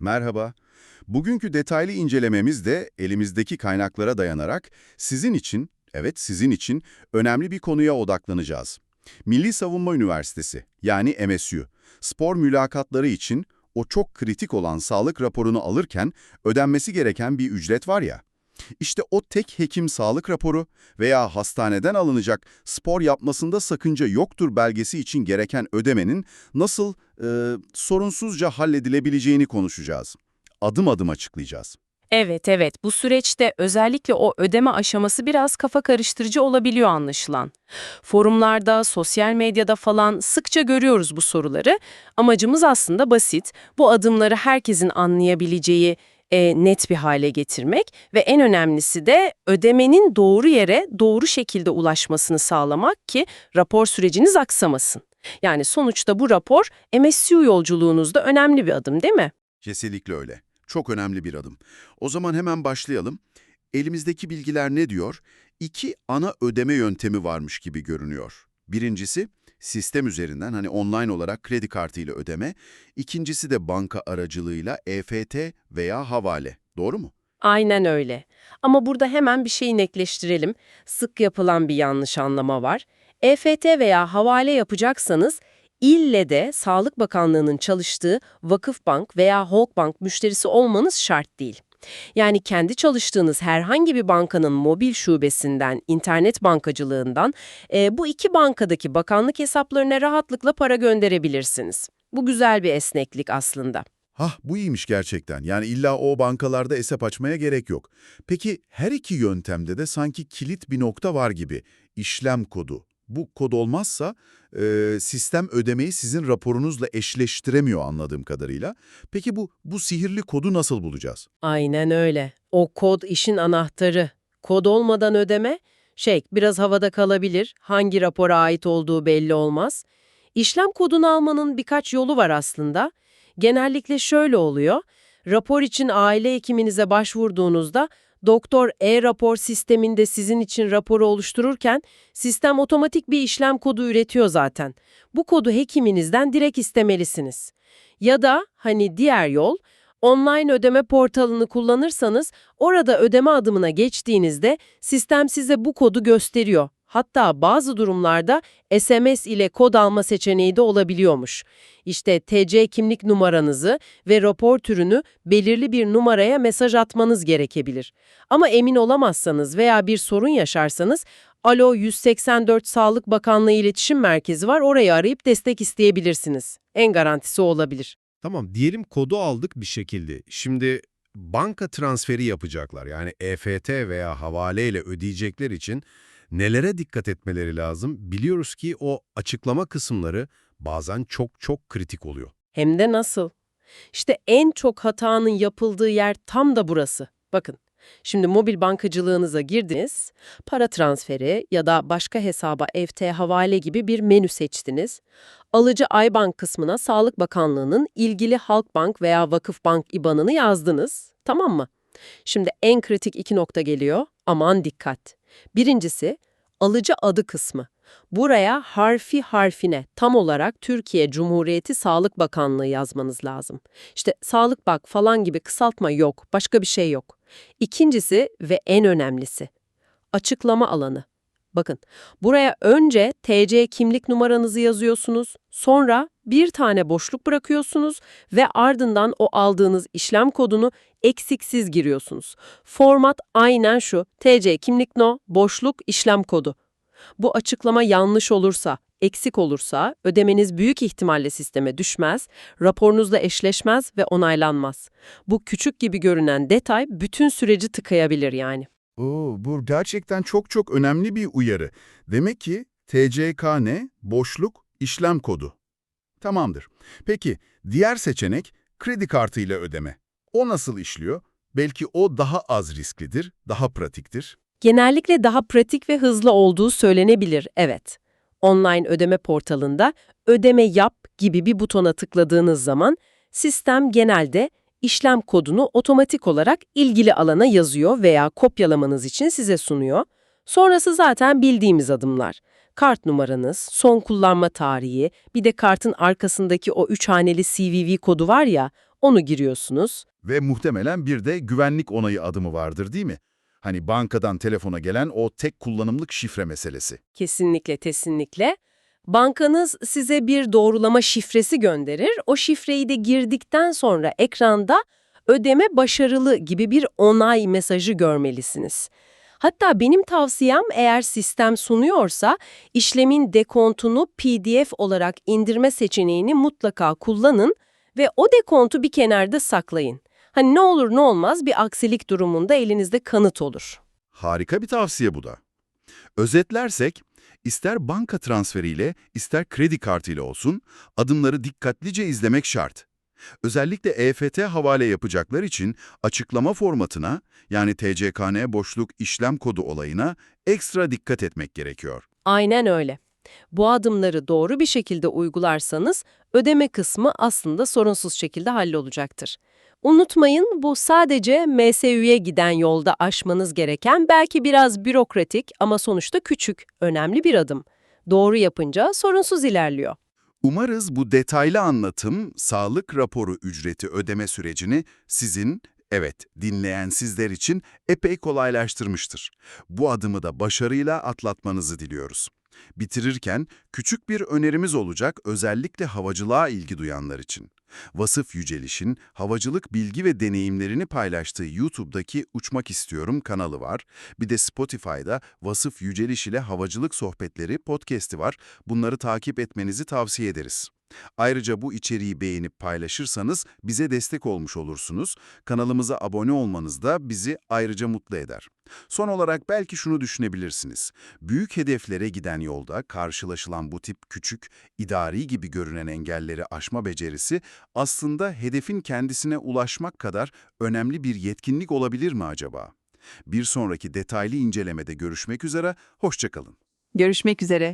Merhaba. Bugünkü detaylı incelememiz de elimizdeki kaynaklara dayanarak sizin için, evet sizin için önemli bir konuya odaklanacağız. Milli Savunma Üniversitesi yani MSU, spor mülakatları için o çok kritik olan sağlık raporunu alırken ödenmesi gereken bir ücret var ya. İşte o tek hekim sağlık raporu veya hastaneden alınacak spor yapmasında sakınca yoktur belgesi için gereken ödemenin nasıl e, sorunsuzca halledilebileceğini konuşacağız. Adım adım açıklayacağız. Evet evet bu süreçte özellikle o ödeme aşaması biraz kafa karıştırıcı olabiliyor anlaşılan. Forumlarda, sosyal medyada falan sıkça görüyoruz bu soruları. Amacımız aslında basit. Bu adımları herkesin anlayabileceği e, net bir hale getirmek ve en önemlisi de ödemenin doğru yere doğru şekilde ulaşmasını sağlamak ki rapor süreciniz aksamasın. Yani sonuçta bu rapor MSU yolculuğunuzda önemli bir adım değil mi? Kesinlikle öyle. Çok önemli bir adım. O zaman hemen başlayalım. Elimizdeki bilgiler ne diyor? İki ana ödeme yöntemi varmış gibi görünüyor. Birincisi sistem üzerinden hani online olarak kredi kartıyla ödeme. İkincisi de banka aracılığıyla EFT veya havale. Doğru mu? Aynen öyle. Ama burada hemen bir şeyi netleştirelim. Sık yapılan bir yanlış anlama var. EFT veya havale yapacaksanız ille de Sağlık Bakanlığı'nın çalıştığı Vakıfbank veya Halkbank müşterisi olmanız şart değil. Yani kendi çalıştığınız herhangi bir bankanın mobil şubesinden, internet bankacılığından e, bu iki bankadaki bakanlık hesaplarına rahatlıkla para gönderebilirsiniz. Bu güzel bir esneklik aslında. Hah bu iyiymiş gerçekten. Yani illa o bankalarda hesap açmaya gerek yok. Peki her iki yöntemde de sanki kilit bir nokta var gibi. İşlem kodu. Bu kod olmazsa e, sistem ödemeyi sizin raporunuzla eşleştiremiyor anladığım kadarıyla. Peki bu bu sihirli kodu nasıl bulacağız? Aynen öyle. O kod işin anahtarı. Kod olmadan ödeme, şey biraz havada kalabilir, hangi rapora ait olduğu belli olmaz. İşlem kodunu almanın birkaç yolu var aslında. Genellikle şöyle oluyor. Rapor için aile hekiminize başvurduğunuzda doktor e-rapor sisteminde sizin için raporu oluştururken sistem otomatik bir işlem kodu üretiyor zaten. Bu kodu hekiminizden direkt istemelisiniz. Ya da hani diğer yol online ödeme portalını kullanırsanız orada ödeme adımına geçtiğinizde sistem size bu kodu gösteriyor. Hatta bazı durumlarda SMS ile kod alma seçeneği de olabiliyormuş. İşte TC kimlik numaranızı ve rapor türünü belirli bir numaraya mesaj atmanız gerekebilir. Ama emin olamazsanız veya bir sorun yaşarsanız Alo 184 Sağlık Bakanlığı İletişim Merkezi var orayı arayıp destek isteyebilirsiniz. En garantisi olabilir. Tamam diyelim kodu aldık bir şekilde. Şimdi banka transferi yapacaklar. Yani EFT veya havaleyle ödeyecekler için nelere dikkat etmeleri lazım? Biliyoruz ki o açıklama kısımları bazen çok çok kritik oluyor. Hem de nasıl? İşte en çok hatanın yapıldığı yer tam da burası. Bakın, şimdi mobil bankacılığınıza girdiniz, para transferi ya da başka hesaba EFT havale gibi bir menü seçtiniz. Alıcı Aybank kısmına Sağlık Bakanlığı'nın ilgili Halkbank veya Vakıfbank IBAN'ını yazdınız. Tamam mı? Şimdi en kritik iki nokta geliyor. Aman dikkat. Birincisi, alıcı adı kısmı. Buraya harfi harfine tam olarak Türkiye Cumhuriyeti Sağlık Bakanlığı yazmanız lazım. İşte Sağlık Bak falan gibi kısaltma yok, başka bir şey yok. İkincisi ve en önemlisi, açıklama alanı. Bakın, buraya önce TC kimlik numaranızı yazıyorsunuz, sonra bir tane boşluk bırakıyorsunuz ve ardından o aldığınız işlem kodunu eksiksiz giriyorsunuz. Format aynen şu, TC kimlik no, boşluk işlem kodu. Bu açıklama yanlış olursa, eksik olursa ödemeniz büyük ihtimalle sisteme düşmez, raporunuzla eşleşmez ve onaylanmaz. Bu küçük gibi görünen detay bütün süreci tıkayabilir yani. Oo, bu gerçekten çok çok önemli bir uyarı. Demek ki TCK ne? Boşluk, işlem kodu. Tamamdır. Peki diğer seçenek kredi kartıyla ödeme. O nasıl işliyor? Belki o daha az risklidir, daha pratiktir. Genellikle daha pratik ve hızlı olduğu söylenebilir, evet. Online ödeme portalında ödeme yap gibi bir butona tıkladığınız zaman sistem genelde işlem kodunu otomatik olarak ilgili alana yazıyor veya kopyalamanız için size sunuyor. Sonrası zaten bildiğimiz adımlar. Kart numaranız, son kullanma tarihi, bir de kartın arkasındaki o üç haneli CVV kodu var ya, Onu giriyorsunuz. Ve muhtemelen bir de güvenlik onayı adımı vardır değil mi? Hani bankadan telefona gelen o tek kullanımlık şifre meselesi. Kesinlikle, kesinlikle. Bankanız size bir doğrulama şifresi gönderir. O şifreyi de girdikten sonra ekranda ödeme başarılı gibi bir onay mesajı görmelisiniz. Hatta benim tavsiyem eğer sistem sunuyorsa işlemin dekontunu PDF olarak indirme seçeneğini mutlaka kullanın ve o dekontu bir kenarda saklayın. Hani ne olur ne olmaz bir aksilik durumunda elinizde kanıt olur. Harika bir tavsiye bu da. Özetlersek, ister banka transferiyle, ister kredi kartıyla olsun, adımları dikkatlice izlemek şart. Özellikle EFT havale yapacaklar için açıklama formatına, yani TCKN boşluk işlem kodu olayına ekstra dikkat etmek gerekiyor. Aynen öyle. Bu adımları doğru bir şekilde uygularsanız ödeme kısmı aslında sorunsuz şekilde hallolacaktır. Unutmayın bu sadece MSÜ'ye giden yolda aşmanız gereken belki biraz bürokratik ama sonuçta küçük, önemli bir adım. Doğru yapınca sorunsuz ilerliyor. Umarız bu detaylı anlatım, sağlık raporu ücreti ödeme sürecini sizin, evet dinleyen sizler için epey kolaylaştırmıştır. Bu adımı da başarıyla atlatmanızı diliyoruz. Bitirirken küçük bir önerimiz olacak özellikle havacılığa ilgi duyanlar için. Vasıf Yüceliş'in havacılık bilgi ve deneyimlerini paylaştığı YouTube'daki Uçmak İstiyorum kanalı var. Bir de Spotify'da Vasıf Yüceliş ile Havacılık Sohbetleri podcast'i var. Bunları takip etmenizi tavsiye ederiz. Ayrıca bu içeriği beğenip paylaşırsanız bize destek olmuş olursunuz. Kanalımıza abone olmanız da bizi ayrıca mutlu eder. Son olarak belki şunu düşünebilirsiniz. Büyük hedeflere giden yolda karşılaşılan bu tip küçük, idari gibi görünen engelleri aşma becerisi aslında hedefin kendisine ulaşmak kadar önemli bir yetkinlik olabilir mi acaba? Bir sonraki detaylı incelemede görüşmek üzere, hoşçakalın. Görüşmek üzere.